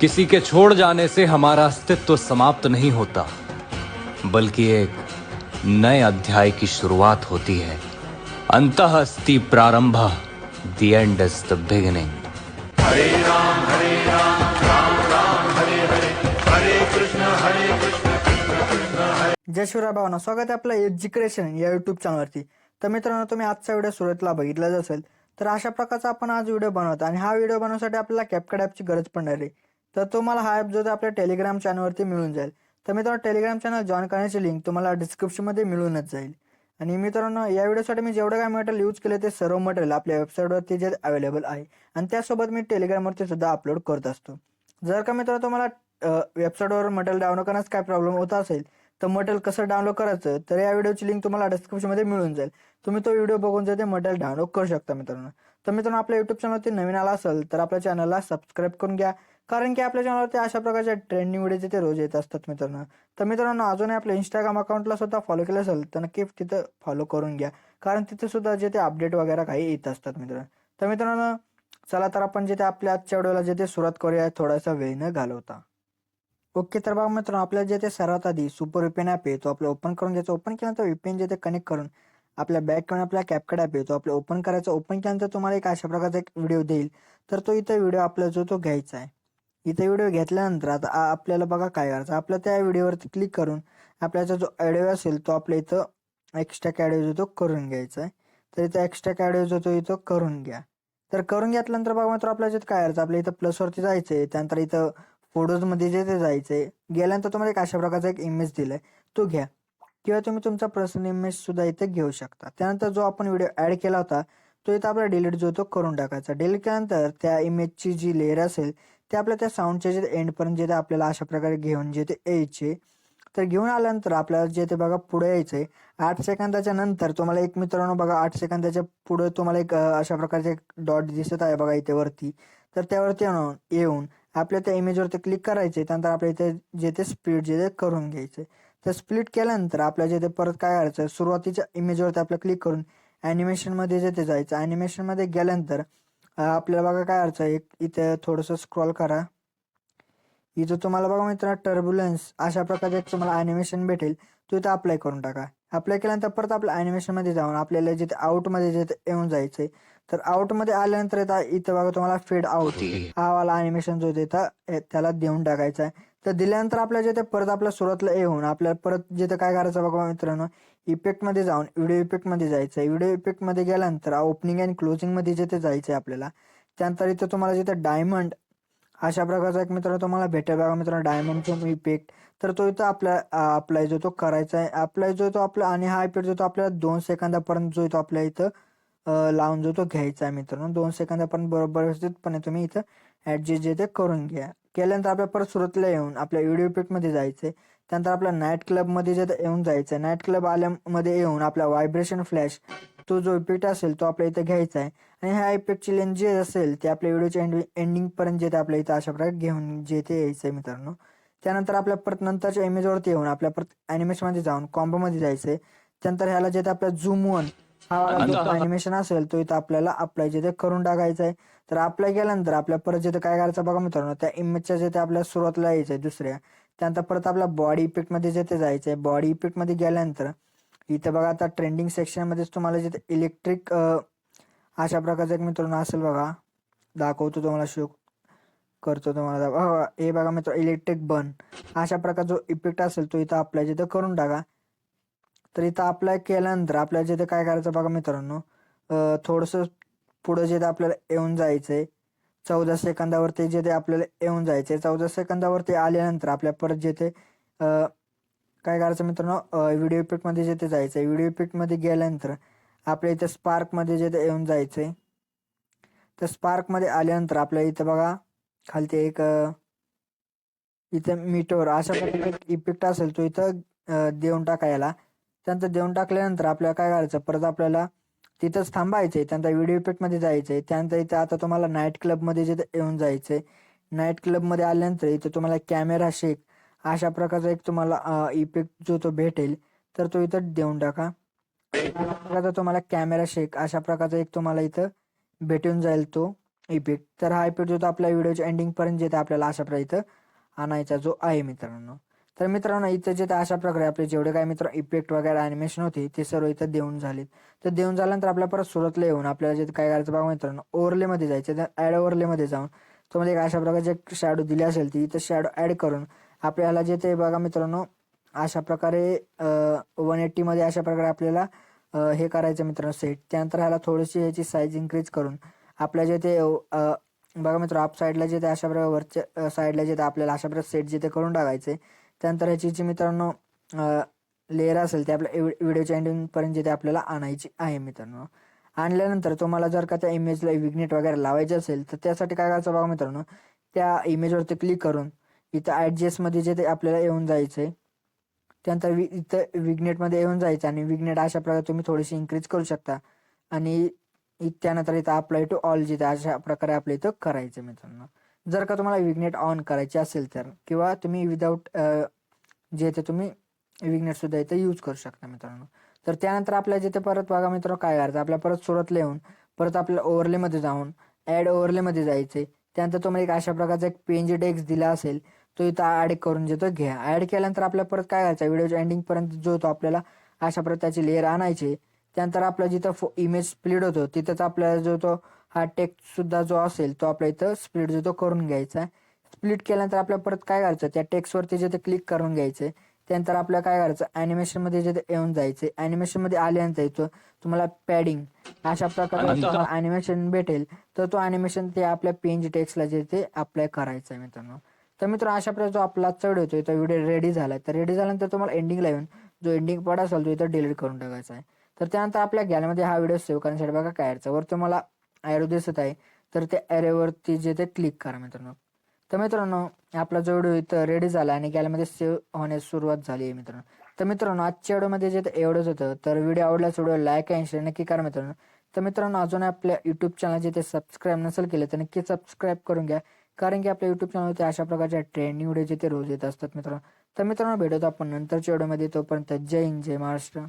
किसी के छोड़ जाने से हमारा अस्तित्व समाप्त नहीं होता बल्कि एक नए अध्याय की शुरुआत होती है। अंतः अस्ति प्रारंभ the end is the beginning जय शिवराय भावना स्वागत आहे आपलं एज्युकेशन या युट्यूब चॅनलवरती तर मित्रांनो तुम्ही आजचा व्हिडिओ सुरुवातीला बघितलाच असेल तर अशा प्रकारचा आपण आज व्हिडिओ बनवतो आणि हा व्हिडिओ बनवण्यासाठी आपल्याला कॅपकट ॲपची गरज पडणार आहे. तर तुम्हाला हा ॲप जो आहे आपल्या टेलिग्राम चॅनलवरती मिळून जाईल. तर मित्रांनो टेलिग्राम चॅनल जॉईन करण्याची लिंक तुम्हाला डिस्क्रिप्शनमध्ये मिळूनच जाईल. आणि मित्रांनो या व्हिडिओसाठी मी जेवढं काय मटेरियल यूज केले ते सर्व मटेरियल आपल्या वेबसाईटवरती जे अवेलेबल आहे. आणि त्यासोबत मी टेलिग्रामवरती सुद्धा अपलोड करत असतो. जर का मित्रांनो तुम्हाला वेबसाईटवर मटेरियल डाउनलोड करण्यास काय प्रॉब्लेम होत असेल तर मटेरियल कसं डाउनलोड करायचं तर या व्हिडिओची लिंक तुम्हाला डिस्क्रिप्शनमध्ये मिळून जाईल. तुम्ही तो व्हिडिओ बघून जे ते मटेरियल डाउनलोड करू शकता मित्रांनो. तर मित्रांनो आपल्या युट्यूब चॅनलवरती नवीन आला असेल तर आपल्या चॅनलला सबस्क्राईब करून घ्या. कारण की आपल्या चॅनलवरती अशा प्रकारच्या ट्रेंडिंग व्हिडिओ ते रोज येत असतात मित्रांनो. तर मित्रांनो अजूनही आपल्या इंस्टाग्राम अकाउंटला सुद्धा फॉलो केलं असेल तर नक्की तिथं फॉलो करून घ्या. कारण तिथे सुद्धा जे ते अपडेट वगैरे काही येत असतात मित्रांनो. तर मित्रांनो चला तर आपण जे ते आपल्या आजच्या व्हिडिओला जे ते सुरुवात करूया थोडासा वेळ न घालवता. ओके तर बघा मित्रांनो आपल्याला जे ते सर्वात आधी सुपर विपेन ॲप आहे तो आपलं ओपन करून घ्यायचं. ओपन केल्यानंतर विपेन जे ते कनेक्ट करून आपल्या बॅक आपल्या कॅपकड ॲप येतो आपलं ओपन करायचं. ओपन केल्यानंतर तुम्हाला एक अशा प्रकारचा एक व्हिडिओ देईल. तर तो इथं व्हिडिओ आपला जो तो घ्यायचा आहे. इथे व्हिडिओ घेतल्यानंतर आता आपल्याला बघा काय करायचं. आपल्या त्या व्हिडिओवरती क्लिक करून आपल्याचा जो ॲडिओ असेल तो आपल्या इथं एक्स्ट्रा कॅडिओ जो तो करून घ्यायचा आहे. तर इथं एक्स्ट्रा कॅडिओ जो तो इथं करून घ्या. तर करून घेतल्यानंतर बघा मात्र आपल्या याच्यात काय करायचं? आपल्या इथं प्लसवरती जायचं आहे त्यानंतर इथं फोटोजमध्ये जे ते जायचं आहे गेल्यानंतर तुम्हाला एक अशा प्रकारचा एक इमेज दिलाय. तो घ्या. किंवा तुम्ही तुमचा पर्सनल इमेज सुद्धा इथे घेऊ शकता. त्यानंतर जो आपण व्हिडिओ ऍड केला होता तो इथं आपला डिलीट जो तो करून टाकायचा. डिलीट केल्यानंतर त्या इमेजची जी लेअर असेल ते आपल्या त्या साऊंडच्या जे एंडपर्यंत जे ते आपल्याला अशा प्रकारे घेऊन जे ते यायचे तर घेऊन आल्यानंतर आपल्याला जे ते बघा पुढे यायचंय आठ सेकंदाच्या नंतर तुम्हाला एक मित्रांनो बघा आठ सेकंदाच्या पुढे तुम्हाला एक अशा प्रकारचे एक डॉट दिसत आहे बघा इथे वरती. तर त्यावरती येऊन येऊन आपल्या त्या इमेजवरती क्लिक करायचे त्यानंतर आपल्या इथे जे ते स्प्लिट जे ते करून घ्यायचे. तर स्प्लिट केल्यानंतर आपल्या जे ते परत काय करायचं सुरुवातीच्या इमेजवरती आपलं क्लिक करून ॲनिमेशनमध्ये जे ते जायचं. ॲनिमेशनमध्ये गेल्यानंतर आपल्याला बघा काय करायचं एक इथे थोडंसं स्क्रॉल करा. इथं तुम्हाला बघा मित्र टर्ब्युलन्स अशा प्रकारचे एक तुम्हाला ॲनिमेशन भेटेल. तो इथं अप्लाय करून टाका. अप्लाय केल्यानंतर परत आपल्या ॲनिमेशनमध्ये जाऊन आपल्याला जिथे आउटमध्ये जे येऊन जायचंय तर आउटमध्ये आल्यानंतर इथं इथं बघा तुम्हाला फेड आउट हा वाला ॲनिमेशन जो हे- त्याला देऊन टाकायचा आहे. तर दिल्यानंतर आपल्या जिथे परत आपल्या सुरुवातला येऊन आपल्याला परत जिथे काय करायचं बघा मित्रांनो इफेक्टमध्ये जाऊन व्हिडिओ इफेक्टमध्ये जायचं. आहे व्हिडिओ इफेक्टमध्ये गेल्यानंतर ओपनिंग अँड क्लोजिंगमध्ये जिथे जायचं आहे आपल्याला त्यानंतर इथं तुम्हाला जिथे डायमंड अशा प्रकारचा एक मित्र तुम्हाला भेटेल बघा मित्रांनो डायमंडचा इफेक्ट तर तो इथं आपल्या अप्लाय जो तो करायचा आहे अप्लाय जो तो आपला आणि हा इफेक्ट जो तो आपल्याला दोन सेकंदापर्यंत जो तो आपल्या इथं लावून जो तो घ्यायचा आहे मित्रांनो. दोन सेकंदापर्यंत बरोबर व्यवस्थितपणे तुम्ही इथं ॲडजस्ट जे ते करून घ्या. केल्यानंतर आपल्या परत सुरतला येऊन आपल्या व्हिडिओ इफेक्टमध्ये जायचं आहे त्यानंतर आपल्या नाईट क्लबमध्ये जे येऊन जायचं आहे नाईट क्लब आल्यामध्ये येऊन आपला व्हायब्रेशन फ्लॅश तो जो इफेक्ट असेल तो आपल्या इथं घ्यायचा आहे. आणि ह्या इफेक्टची लेन जे असेल ते आपल्या व्हिडिओच्या एंड एंडिंगपर्यंत जे ते आपल्या इथं अशा प्रकारे घेऊन जे ते यायचं आहे मित्रांनो. त्यानंतर आपल्या परत नंतरच्या इमेजवरती येऊन आपल्या परत ॲनिमेशनमध्ये जाऊन कॉम्बोमध्ये जायचं आहे त्यानंतर ह्याला जे ते आपल्या झूम वन हा जो ॲनिमेशन असेल तो इथं आपल्याला अप्लाय जे ते करून टाकायचा आहे तर अप्लाय केल्यानंतर आपल्या परत जे ते काय करायचं बघा मित्रांनो त्या इमेजच्या जे ते आपल्या सुरुवातीला यायचं आहे दुसऱ्या त्यानंतर परत आपल्या बॉडी इफेक्टमध्ये जे ते जायचं आहे बॉडी इफेक्टमध्ये गेल्यानंतर इथं बघा आता ट्रेंडिंग सेक्शनमध्येच तुम्हाला जिथे इलेक्ट्रिक अशा प्रकारचं एक मित्रांनो असेल बघा. दाखवतो तुम्हाला शो करतो तुम्हाला हो, हे बघा मित्र इलेक्ट्रिक बन अशा प्रकारचा जो इफेक्ट असेल तो इथं अप्लाय जिथं करून टाका. तर इथं अप्लाय केल्यानंतर आपल्याला जिथे काय करायचं बघा मित्रांनो थोडंसं पुढं जिथे आपल्याला येऊन जायचं आहे चौदा सेकंदावरती जिथे आपल्याला येऊन जायचं आहे चौदा सेकंदावरती आल्यानंतर आपल्या परत जिथे काय करायचं मित्रांनो व्हिडिओ इफेक्टमध्ये जिथे जायचं आहे व्हिडिओ इफेक्टमध्ये गेल्यानंतर आपल्या इथे स्पार्कमध्ये जिथे येऊन जायचं आहे तर स्पार्कमध्ये आल्यानंतर आपल्या इथं बघा खालती एक इथे इथं मीटवर अशा प्रकारे इफेक्ट असेल तो इथं देऊन टाकायला. त्यानंतर देऊन टाकल्यानंतर आपल्याला काय करायचं? परत आपल्याला तिथंच थांबायचंय. त्यानंतर व्हिडिओ इफेक्टमध्ये जायचंय. त्यानंतर इथं आता तुम्हाला नाईट क्लबमध्ये जिथं येऊन जायचंय. नाईट क्लबमध्ये आल्यानंतर इथं तुम्हाला कॅमेरा शेक अशा प्रकारचा एक तुम्हाला इफेक्ट जो तो भेटेल तर तो इथं देऊन टाका. अशा प्रकारचा तुम्हाला कॅमेरा शेक अशा प्रकारचा एक तुम्हाला इथं भेटून जाईल तो इफेक्ट तर हा इफेक्ट जो तो आपल्या व्हिडिओच्या एंडिंगपर्यंत जे आपल्याला अशा प्रकारे इथं आणायचा जो आहे मित्रांनो. तर मित्रांनो इथं जे अशा प्रकारे आपले जेवढे काय मित्र इफेक्ट वगैरे अॅनिमेशन होते ते सर्व इथं देऊन झालेत. तर देऊन झाल्यानंतर आपल्या परत सुरतला येऊन आपल्याला जे काय करायचं बघा मित्रांनो ओव्हरलेमध्ये जायचं तर ॲड ओव्हरलेमध्ये जाऊन तुम्हाला एक अशा प्रकारचे शॅडो दिली असेल ती इथं शॅडो ॲड करून आपल्याला जे ते बघा मित्रांनो अशा प्रकारे वन एट्टीमध्ये अशा प्रकारे आपल्याला हे करायचं मित्रांनो सेट त्यानंतर ह्याला थोडीशी ह्याची साईज इन्क्रीज करून आपल्या जे ते बघा मित्र अप साईडला जे ते अशा प्रकारे वरच्या साईडला जे ते आपल्याला अशा प्रकारे सेट जे ते करून टाकायचे त्यानंतर ह्याची जी मित्रांनो लेअर असेल ते आपल्या व्हिडिओच्या एंडिंगपर्यंत जे ते आपल्याला आणायची आहे मित्रांनो. आणल्यानंतर तुम्हाला जर का त्या इमेजला विग्नेट वगैरे लावायचे असेल तर त्यासाठी काय करायचं बघा मित्रांनो त्या इमेजवरती क्लिक करून इथं ॲडजस्टमध्ये जे ते आपल्याला येऊन जायचं आहे त्यानंतर वि इथं विग्नेटमध्ये येऊन जायचं आणि विग्नेट अशा प्रकारे तुम्ही थोडीशी इन्क्रीज करू शकता. आणि त्यानंतर इथं अप्लाय टू ऑल जिथे अशा प्रकारे आपल्या इथं करायचं मित्रांनो. जर का तुम्हाला विग्नेट ऑन करायचे असेल तर किंवा तुम्ही विदाऊट जे ते तुम्ही विग्नेट सुद्धा इथं यूज करू शकता मित्रांनो. तर त्यानंतर आपल्या जिथे परत बघा मित्रांनो काय करायचं? आपल्या परत सुरतला येऊन परत आपल्या ओव्हरलेमध्ये जाऊन ॲड ओव्हरलेमध्ये जायचे त्यानंतर तुम्हाला एक अशा प्रकारचा एक पेंज डेक्स दिला असेल तो इथं ॲड करून जे तो घ्या. ॲड केल्यानंतर आपल्या परत काय करायचं? व्हिडिओच्या एंडिंगपर्यंत जो तो आपल्याला अशा प्रकारची लेअर आणायची त्यानंतर आपला जिथं फो इमेज स्प्लिट होतो तिथंच आपल्याला जो तो हा टेक्स्ट सुद्धा जो असेल तो आपल्या इथं स्प्लिट जो तो करून घ्यायचा आहे. स्प्लिट केल्यानंतर आपल्याला परत काय करायचं? त्या टेक्स्टवरती जे ते क्लिक करून घ्यायचे त्यानंतर आपल्याला काय करायचं? ॲनिमेशनमध्ये जे येऊन जायचे. ॲनिमेशनमध्ये आल्यानंतर इथं तुम्हाला पॅडिंग अशा प्रकारचं ॲनिमेशन भेटेल. तर तो ॲनिमेशन ते आपल्या पेंज टेक्स्टला जे ते अप्लाय करायचं आहे मित्रांनो. तर मित्र अशा प्रकारे जो आपला चढ होतो तो व्हिडिओ रेडी झाला. तर रेडी झाल्यानंतर तुम्हाला एंडिंगला येऊन जो एंडिंग पार्ट असेल तो इथं डिलीट करून टाकायचा आहे. तर त्यानंतर आपल्या गॅलरीमध्ये हा व्हिडिओ सेव्ह करण्यासाठी बघा काय वर तुम्हाला ॲरो दिसत आहे तर त्या ॲरोवरती जे ते क्लिक करा मित्रांनो. तर मित्रांनो आपला जो व्हिडिओ इथं रेडी झाला आणि गॅलमध्ये सेव्ह होण्यास सुरुवात झाली आहे मित्रांनो. तर मित्रांनो आजच्या व्हिडिओमध्ये जे एवढंच होतं तर व्हिडिओ आवडल्यास व्हिडिओ लाईक आणि शेअर नक्की करा मित्रांनो. तर मित्रांनो अजून आपल्या युट्यूब चॅनल जे ते सबस्क्राईब नसेल केलं तर नक्की सबस्क्राईब करून घ्या. कारण की आपल्या युट्यूब चॅनलवरती अशा प्रकारच्या ट्रेंडिंग व्हिडिओ जे ते रोज येत असतात मित्रांनो. तर मित्रांनो भेटतो आपण नंतरच्या व्हिडिओमध्ये तोपर्यंत जय हिंद जय महाराष्ट्र.